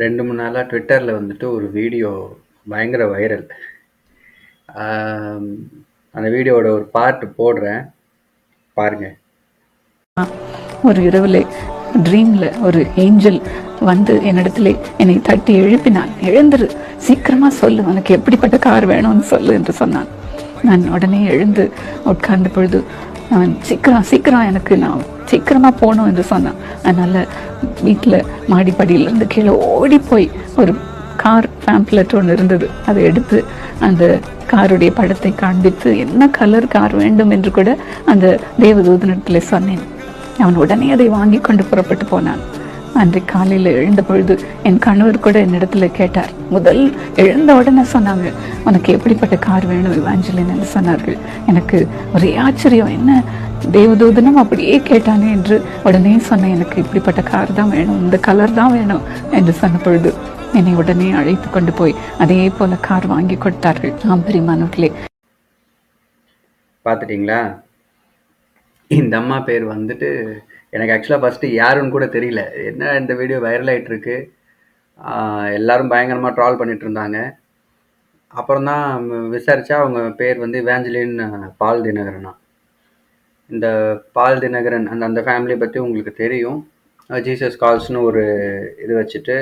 ரெண்டு மூணு நாளாக ட்விட்டரில் வந்துட்டு ஒரு வீடியோ பயங்கர வைரல் அந்த வீடியோவோட ஒரு பார்ட் போடுறேன். பாருங்க. ஒரு இரவுல ட்ரீமில் ஒரு ஏஞ்சல் வந்து என்னிடத்துல என்னை தட்டி எழுப்பினான் எழுந்துரு சீக்கிரமாக சொல்லு உனக்கு எப்படிப்பட்ட கார் வேணும்னு சொல்லு என்று சொன்னான். நான் உடனே எழுந்து உட்கார்ந்த பொழுது நான் சீக்கிரம் சீக்கிரம் எனக்கு நான் சீக்கிரமாக போகணும் என்று சொன்னான். அதனால் வீட்டில் மாடிப்படியிலேருந்து கீழே ஓடி போய் ஒரு கார் பேம்ப்லெட் ஒன்று இருந்தது. அதை எடுத்து அந்த காருடைய படத்தை காண்பித்து என்ன கலர் கார் வேண்டும்? என்று கூட அந்த தேவதூதனிடத்தில் சொன்னேன். அவன் உடனே அதை வாங்கி கொண்டு புறப்பட்டு போனான். அன்றைக்கு காலையில் எழுந்த பொழுது என் கணவர் கூட என்னிடத்துல கேட்டார். முதல் எழுந்த உடனே சொன்னாங்க உனக்கு எப்படிப்பட்ட கார் வேணும் இவாஞ்சலின்? என்று சொன்னார்கள். எனக்கு ஒரே ஆச்சரியம் என்ன? தேவதூதனும் அப்படியே கேட்டானே? என்று உடனே சொன்னேன் எனக்கு இப்படிப்பட்ட கார் தான் வேணும் இந்த கலர் தான் வேணும் என்று சொன்ன பொழுது என்னை உடனே அழைத்து கொண்டு போய் அதே போல கார் வாங்கி கொடுத்தார்கள். ஆம் பெரியமானவர்களே பார்த்துட்டிங்களா? இந்த அம்மா பேர் வந்துட்டு எனக்கு ஆக்சுவலாக ஃபஸ்ட்டு யாருன்னு கூட தெரியல. என்ன இந்த வீடியோ வைரல் ஆகிட்டுருக்கு எல்லோரும் பயங்கரமாக ட்ரால் பண்ணிட்டு இருந்தாங்க. அப்புறம் தான் விசாரித்தா அவங்க பேர் வந்து வேஞ்சலின் பால் தினகரனா. இந்த பால் தினகரன் அந்த அந்த ஃபேமிலியை பற்றி உங்களுக்கு தெரியும். ஜீசஸ் கால்ஸ்னு ஒரு இது வச்சுட்டு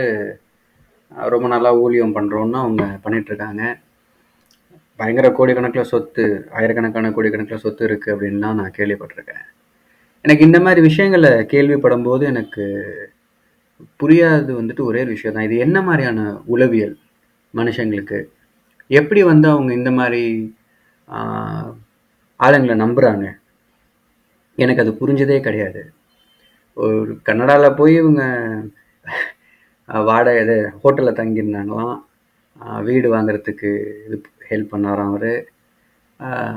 ரொம்ப நல்லா ஊழியம் பண்ணுறோன்னு அவங்க பண்ணிகிட்ருக்காங்க பயங்கர கோடிக்கணக்கில் சொத்து ஆயிரக்கணக்கான கோடிக்கணக்கில் சொத்து இருக்குது அப்படின்லாம் நான் கேள்விப்பட்டிருக்கேன். எனக்கு இந்த மாதிரி விஷயங்களை கேள்விப்படும் போது எனக்கு புரியாதது வந்துட்டு ஒரே ஒரு விஷயம் தான் இது என்ன மாதிரியான உளவியல் மனுஷங்களுக்கு? எப்படி வந்து அவங்க இந்த மாதிரி ஆஹ், ஆளுங்களை நம்புகிறாங்க எனக்கு அது புரிஞ்சதே கிடையாது. ஒரு கன்னடாவில் போய் இவங்க அஹ், வாடகை இது ஹோட்டலில் தங்கியிருந்தாங்களாம். அஹ், வீடு வாங்குறதுக்கு இது ஹெல்ப் பண்ணாராம் அவர்.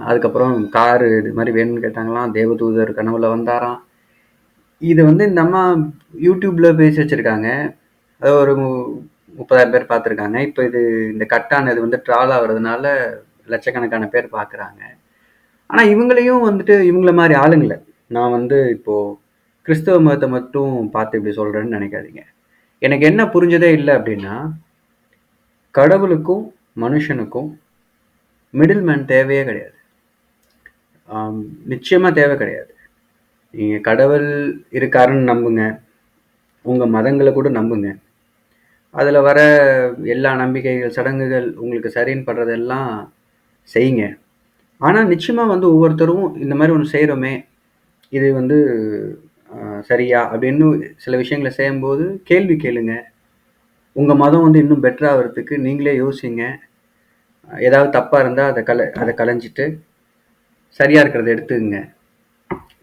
அதுக்கப்புறம் காரு இது மாதிரி வேணும்னு கேட்டாங்களாம். தேவதூதர் கனவுல வந்தாராம். இது வந்து இந்த அம்மா யூடியூப்பில் பேசி வச்சுருக்காங்க. அது ஒரு மு- முப்பதாயிரம் பேர் பார்த்துருக்காங்க. இப்போ இது இந்த கட்டானது வந்து ட்ரால் ஆகுறதுனால லட்சக்கணக்கான பேர் பார்க்குறாங்க. ஆனால் இவங்களையும் வந்துட்டு இவங்கள மாதிரி ஆளுங்களை நான் வந்து இப்போது கிறிஸ்தவ மதத்தை மட்டும் பார்த்து இப்படி சொல்கிறேன்னு நினைக்காதீங்க. எனக்கு என்ன புரிஞ்சதே இல்லை அப்படின்னா கடவுளுக்கும் மனுஷனுக்கும் மிடில் மேன் தேவையே கிடையாது. நிச்சயமாக தேவை கிடையாது. நீங்கள் கடவுள் இருக்காருன்னு நம்புங்க. உங்கள் மதங்களை கூட நம்புங்க. அதில் வர எல்லா நம்பிக்கைகள் சடங்குகள் உங்களுக்கு சரின்னு படுறதெல்லாம் செய்யுங்க. ஆனால் நிச்சயமாக வந்து ஒவ்வொருத்தரும் இந்த மாதிரி ஒன்று செய்கிறோமே இது வந்து சரியா அப்படின்னு சில விஷயங்களை செய்யும்போது கேள்வி கேளுங்க. உங்கள் மதம் வந்து இன்னும் பெட்டராகிறதுக்கு நீங்களே யோசிங்க. ஏதாவது தப்பாக இருந்தால் அதை கல அதை கலைஞ்சிட்டு சரியா இருக்கிறத எடுத்துங்க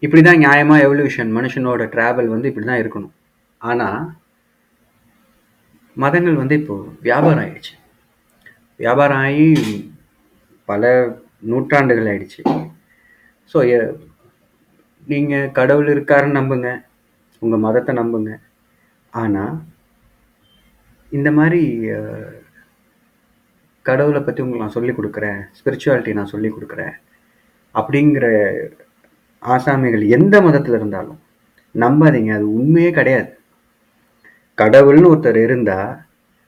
இப்படிதான் நியாயமாக எவல்யூஷன் மனுஷனோட ட்ராவல் வந்து இப்படிதான் இருக்கணும். ஆனா மதங்கள் வந்து இப்போ வியாபாரம் ஆயிடுச்சு. வியாபாரம் ஆகி பல நூற்றாண்டுகள் ஆயிடுச்சு. ஸோ நீங்கள் கடவுள் இருக்காருன்னு நம்புங்க. உங்க மதத்தை நம்புங்க. ஆனால் இந்த மாதிரி கடவுளை பத்தி உங்களுக்கு நான் சொல்லிக் கொடுக்குறேன் ஸ்பிரிச்சுவாலிட்டி நான் சொல்லிக் கொடுக்குறேன் அப்படிங்கிற ஆசாமிகள் எந்த மதத்துல இருந்தாலும் நம்பாதீங்க அது உண்மையே கிடையாது. கடவுள்னு ஒருத்தர் இருந்தா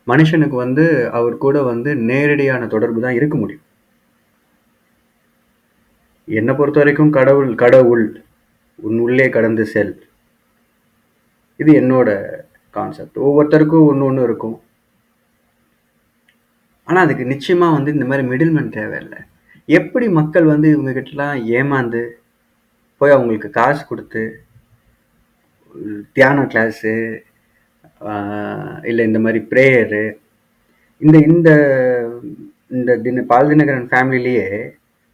மனுஷனுக்கு வந்து அவர் கூட வந்து நேரடியான தொடர்பு தான் இருக்க முடியும். என்னை பொறுத்த வரைக்கும் கடவுள் கடவுள் உன் உள்ளே கடந்து செல். இது என்னோட கான்செப்ட் ஒவ்வொருத்தருக்கும் ஒன்று ஒன்று இருக்கும். ஆனால் அதுக்கு நிச்சயமா வந்து இந்த மாதிரி மிடில்மேன் தேவையில்லை. எப்படி மக்கள் வந்து இவங்ககிட்டலாம் ஏமாந்து போய் அவங்களுக்கு காசு கொடுத்து தியான கிளாஸு இல்லை இந்த மாதிரி ப்ரேயரு இந்த இந்த இந்த தின பால் தினகரன் ஃபேமிலிலேயே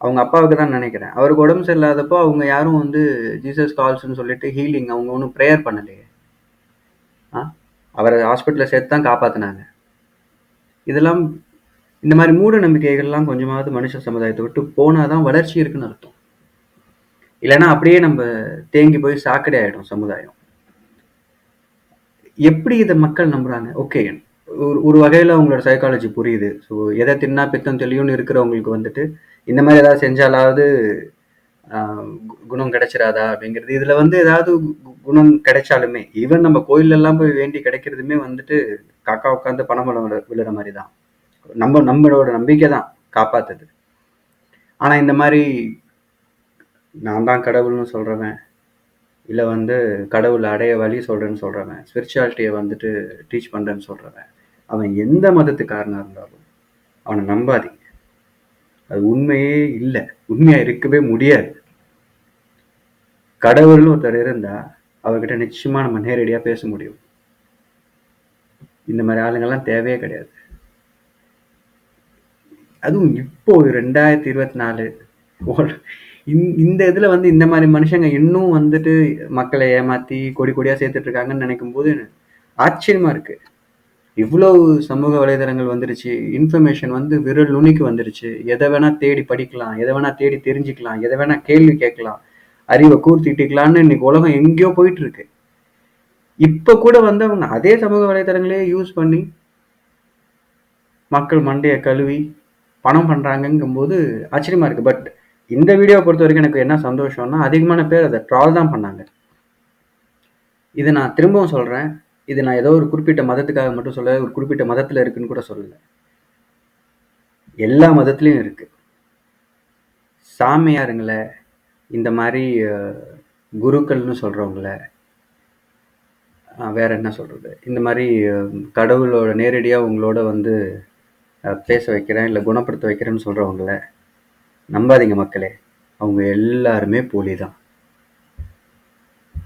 அவங்க அப்பாவுக்கு தான் நினைக்கிறேன். அவருக்கு உடம்பு சரியில்லாதப்போ அவங்க யாரும் வந்து ஜீசஸ் கால்ஸ்னு சொல்லிட்டு ஹீலிங் அவங்க ஒன்றும் ப்ரேயர் பண்ணலையே. ஆ? அவரை ஹாஸ்பிட்டலில் சேர்த்து தான் காப்பாற்றினாங்க இதெல்லாம் இந்த மாதிரி மூட நம்பிக்கைகள்லாம் கொஞ்சமாவது மனுஷ சமுதாயத்தை விட்டு போனால் தான் வளர்ச்சி இருக்குன்னு அர்த்தம். இல்லைன்னா அப்படியே நம்ம தேங்கி போய் சாக்கடை ஆகிடும் சமுதாயம். எப்படி இதை மக்கள் நம்புறாங்க? ஓகே ஒரு ஒரு வகையில் அவங்களோட சைக்காலஜி புரியுது. ஸோ எதை தின்னா பித்தம் தெளியும்னு இருக்கிறவங்களுக்கு வந்துட்டு இந்த மாதிரி ஏதாவது செஞ்சாலாவது ஆஹ் கு- குணம் கிடைச்சிராதா அப்படிங்கிறது. இதுல வந்து ஏதாவது கு- குணம் கிடைச்சாலுமே ஈவன் நம்ம கோயில்ல எல்லாம் போய் வேண்டி கிடைக்கிறதுமே வந்துட்டு காக்கா உட்காந்து பணம் விழுற மாதிரி தான் நம்ம நம்மளோட நம்பிக்கை தான் காப்பாத்துது. ஆனா இந்த மாதிரி நான் தான் கடவுள்னு சொல்றவன் இல்ல வந்து கடவுள் அடைய வழி சொல்றேன்னு சொல்கிறவன் ஸ்பிரிச்சுவாலிட்டியை வந்துட்டு டீச் பண்றேன்னு சொல்கிறவன் அவன் எந்த மதத்துக்காரனாக இருந்தாலும் அவனை நம்பாதீங்க. அது உண்மையே இல்லை. உண்மையா இருக்கவே முடியாது. கடவுள்னு ஒருத்தர் இருந்தா அவர்கிட்ட நிச்சயமா நம்ம நேரடியா பேச முடியும். இந்த மாதிரி ஆளுங்கள்லாம் தேவையே கிடையாது. அதுவும் இப்போ ரெண்டாயிரத்தி இருபத்தி நாலு. இந்த இதுல வந்து இந்த மாதிரி மனுஷங்க இன்னும் வந்துட்டு மக்களை ஏமாத்தி கொடி கொடியா சேர்த்துட்டு இருக்காங்கன்னு நினைக்கும் போது ஆச்சரியமா இருக்கு. இவ்வளவு சமூக வலைதளங்கள் வந்துருச்சு இன்ஃபர்மேஷன் வந்து விரல் நுனிக்கு வந்துருச்சு. எதை வேணா தேடி படிக்கலாம் எதை வேணா தேடி தெரிஞ்சுக்கலாம் எதை வேணா கேள்வி கேட்கலாம் அறிவை கூர்த்திட்டுக்கலாம்னு இன்னைக்கு உலகம் எங்கேயோ போயிட்டு இருக்கு இப்ப கூட வந்து அவங்க அதே சமூக வலைதளங்களே யூஸ் பண்ணி மக்கள் மண்டையை கழுவி பணம் பண்ணுறாங்கங்கும்போது ஆச்சரியமா இருக்கு. பட் இந்த வீடியோவை பொறுத்த வரைக்கும் எனக்கு என்ன சந்தோஷம்னா அதிகமான பேர் அதை ட்ரால் தான் பண்ணாங்க. இது நான் திரும்பவும் சொல்றேன். இது நான் ஏதோ ஒரு குறிப்பிட்ட மதத்துக்காக மட்டும் சொல்ல ஒரு குறிப்பிட்ட மதத்தில் இருக்குன்னு கூட சொல்லல. எல்லா மதத்துலேயும் இருக்கு. சாமியாருங்களை இந்த மாதிரி குருக்கள்னு சொல்றவங்கள அஹ், வேற என்ன சொல்றது? இந்த மாதிரி கடவுளோட நேரடியா உங்களோட வந்து பேச வைக்கிறேன் இல்லை குணப்படுத்த வைக்கிறேன்னு சொல்கிறவங்கள நம்பாதீங்க மக்களே. அவங்க எல்லாருமே போலி தான்